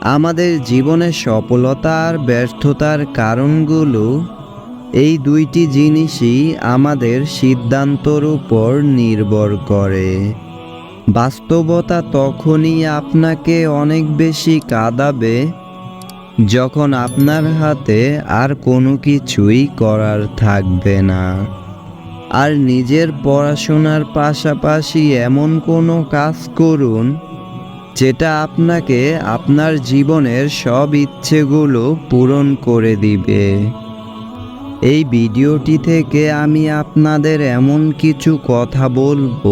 আমাদের জীবনে সফলতা আর ব্যর্থতার কারণগুলো এই দুইটি জিনিসই আমাদের সিদ্ধান্তর উপর নির্ভর করে। বাস্তবতা তখনই আপনাকে অনেক বেশি কাঁদাবে যখন আপনার হাতে আর কোনো কিছুই করার থাকবে না। আর নিজের পড়াশোনার পাশাপাশি এমন কোনো কাজ করুন যেটা আপনাকে আপনার জীবনের সব ইচ্ছেগুলো পূরণ করে দিবে। এই ভিডিওটি থেকে আমি আপনাদের এমন কিছু কথা বলব,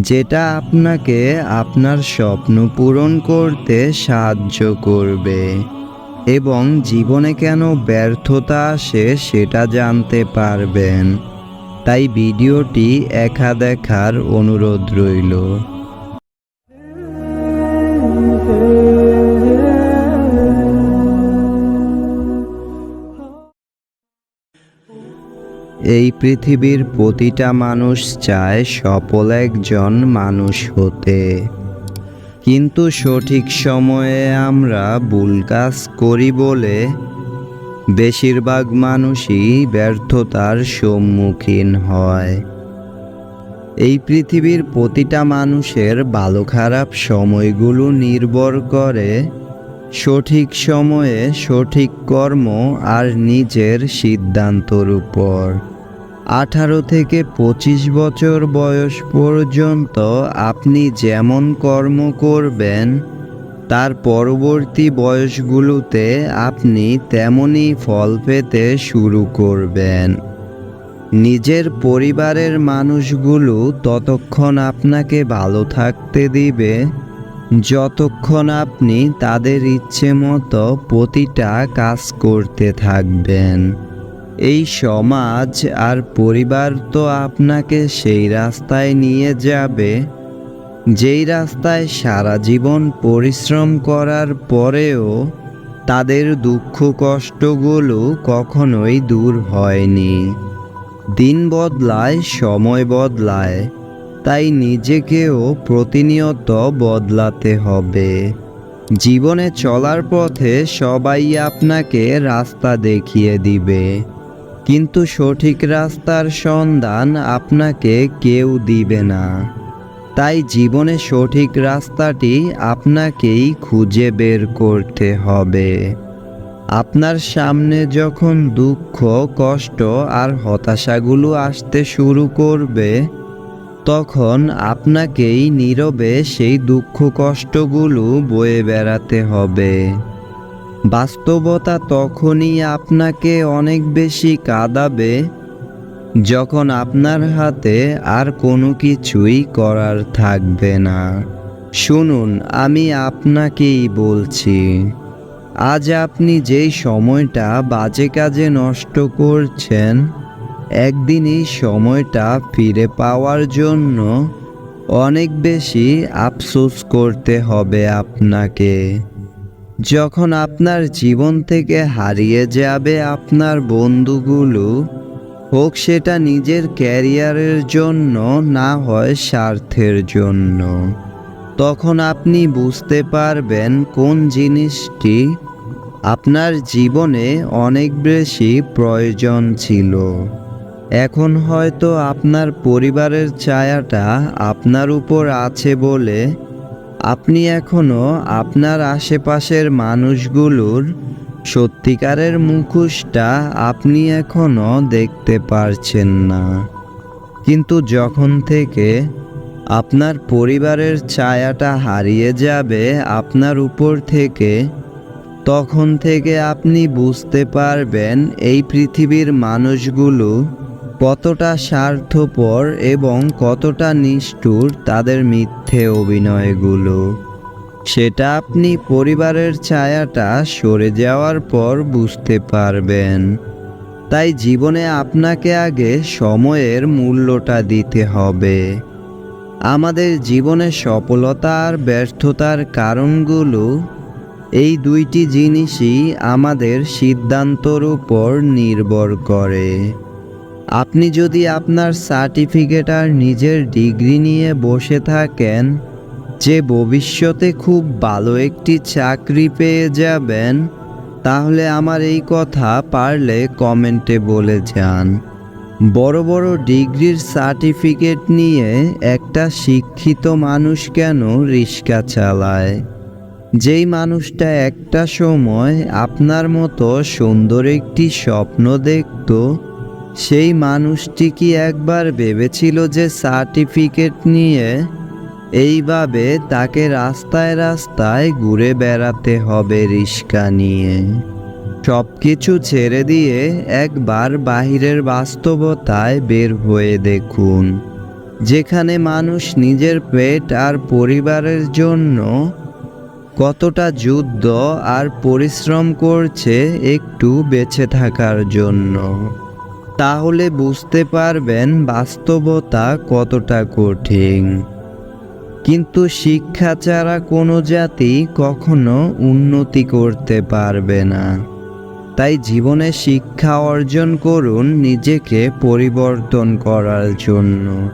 যেটা আপনাকে আপনার স্বপ্ন পূরণ করতে সাহায্য করবে এবং জীবনে কেন ব্যর্থতা আসে সেটা জানতে পারবেন। তাই ভিডিওটি একা দেখার অনুরোধ রইল। এই পৃথিবীর প্রতিটা মানুষ চায় সফল একজন মানুষ হতে। কিন্তু সঠিক সময়ে আমরা ভুল কাজ করি বলে বেশিরভাগ মানুষই ব্যর্থতার সম্মুখীন হয়। এই পৃথিবীর প্রতিটা মানুষের ভালো খারাপ সময়গুলো নির্ভর করে সঠিক সময়ে সঠিক কর্ম আর নিজের সিদ্ধান্তর উপর। আঠারো থেকে পঁচিশ বছর বয়স পর্যন্ত আপনি যেমন কর্ম করবেন, তার পরবর্তী বয়সগুলোতে আপনি তেমনই ফল পেতে শুরু করবেন। নিজের পরিবারের মানুষগুলো ততক্ষণ আপনাকে ভালো থাকতে দিবে, যতক্ষণ আপনি তাদের ইচ্ছে মতো প্রতিটা কাজ করতে থাকবেন। এই সমাজ আর পরিবার তো আপনাকে সেই রাস্তায় নিয়ে যাবে। যেই রাস্তায় সারা জীবন পরিশ্রম করার পরেও তাদের দুঃখ কষ্টগুলো কখনোই দূর হয়নি। দিন বদলায়, সময় বদলায়, তাই নিজেকেও প্রতিনিয়ত বদলাতে হবে। জীবনে চলার পথে সবাই আপনাকে রাস্তা দেখিয়ে দিবে। কিন্তু সঠিক রাস্তার সন্ধান আপনাকে কেউ দিবে না। তাই জীবনে সঠিক রাস্তাটি আপনাকেই খুঁজে বের করতে হবে। আপনার সামনে যখন দুঃখ, কষ্ট আর হতাশাগুলো আসতে শুরু করবে, তখন আপনাকেই নীরবে সেই দুঃখ, কষ্টগুলো বয়ে বেড়াতে হবে। বাস্তবতা তখনই আপনাকে অনেক বেশি কাঁদাবে যখন আপনার হাতে আর কোনো কিছুই করার থাকবে না। শুনুন, আমি আপনাকেই বলছি, আজ আপনি যেই সময়টা বাজে কাজে নষ্ট করছেন, একদিন এই সময়টা ফিরে পাওয়ার জন্য অনেক বেশি আফসোস করতে হবে আপনাকে। যখন আপনার জীবন থেকে হারিয়ে যাবে আপনার বন্ধুগুলো, হোক সেটা নিজের ক্যারিয়ারের জন্য, না হয় স্বার্থের জন্য, তখন আপনি বুঝতে পারবেন কোন জিনিসটি আপনার জীবনে অনেক বেশি প্রয়োজন ছিল। এখন হয়তো আপনার পরিবারের ছায়াটা আপনার উপর আছে বলে আপনি এখনও আপনার আশেপাশের মানুষগুলোর সত্যিকারের মুখোশটা আপনি এখনও দেখতে পারছেন না। কিন্তু যখন থেকে আপনার পরিবারের ছায়াটা হারিয়ে যাবে আপনার উপর থেকে, তখন থেকে আপনি বুঝতে পারবেন এই পৃথিবীর মানুষগুলো কতটা স্বার্থপর এবং কতটা নিষ্ঠুর তাদের মিথ্যে অভিনয়গুলো। সেটা আপনি পরিবারের ছায়াটা সরে যাওয়ার পর বুঝতে পারবেন। তাই জীবনে আপনাকে আগে সময়ের মূল্যটা দিতে হবে। আমাদের জীবনে সফলতা আর ব্যর্থতার কারণগুলো এই দুইটি জিনিসই আমাদের সিদ্ধান্তর উপর নির্ভর করে। আপনি যদি আপনার সার্টিফিকেট আর নিজের ডিগ্রি নিয়ে বসে থাকেন, যে ভবিষ্যতে খুব ভালো একটি চাকরি পেয়ে যাবেন, তাহলে আমার এই কথা পারলে কমেন্টে বলে যান। বড় বড় ডিগ্রির সার্টিফিকেট নিয়ে একটা শিক্ষিত মানুষ কেন রিক্সা চালায়? যেই মানুষটা একটা সময় আপনার মতো সুন্দর একটি স্বপ্ন দেখত সেই মানুষটি কি একবার ভেবেছিল যে সার্টিফিকেট নিয়ে এইভাবে তাকে রাস্তায় রাস্তায় ঘুরে বেড়াতে হবে রিক্সা নিয়ে? সব কিছু ছেড়ে দিয়ে একবার বাহিরের বাস্তবতায় বের হয়ে দেখুন, যেখানে মানুষ নিজের পেট আর পরিবারের জন্য কতটা যুদ্ধ আর পরিশ্রম করছে একটু বেঁচে থাকার জন্য। তাহলে বুঝতে পারবেন বাস্তবতা কতটা কঠিন। কিন্তু শিক্ষা ছাড়া কোনো জাতি কখনো উন্নতি করতে পারবে না। তাই জীবনে শিক্ষা অর্জন করুন নিজেকে পরিবর্তন করার জন্য।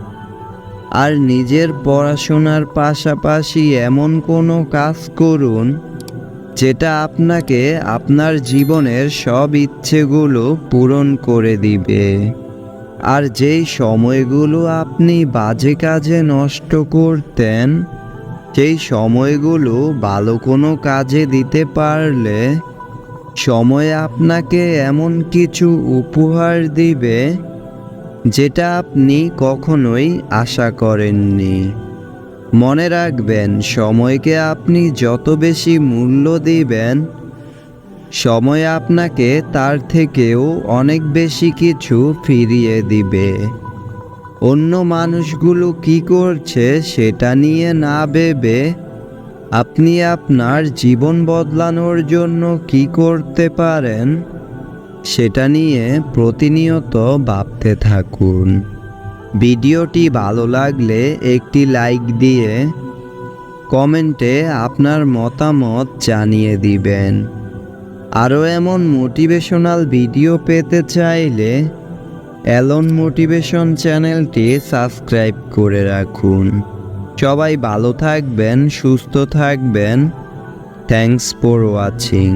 আর নিজের পড়াশোনার পাশাপাশি এমন কোনো কাজ করুন যেটা আপনাকে আপনার জীবনের সব ইচ্ছেগুলো পূরণ করে দিবে। আর যেই সময়গুলো আপনি বাজে কাজে নষ্ট করতেন, সেই সময়গুলো ভালো কোনো কাজে দিতে পারলে সময় আপনাকে এমন কিছু উপহার দিবে, যেটা আপনি কখনোই আশা করেননি। মনে রাখবেন, সময়কে আপনি যত বেশি মূল্য দিবেন, সময় আপনাকে তার থেকেও অনেক বেশি কিছু ফিরিয়ে দিবে। অন্য মানুষগুলো কি করছে সেটা নিয়ে না ভেবে আপনি আপনার জীবন বদলানোর জন্য কি করতে পারেন, সেটা নিয়ে প্রতিনিয়ত ভাবতে থাকুন। ভিডিওটি ভালো লাগলে একটি লাইক দিয়ে কমেন্টে আপনার মতামত জানিয়ে দিবেন। আরও এমন মোটিভেশনাল ভিডিও পেতে চাইলে অ্যালন মোটিভেশন চ্যানেলটি সাবস্ক্রাইব করে রাখুন। সবাই ভালো থাকবেন, সুস্থ থাকবেন। Thanks for watching.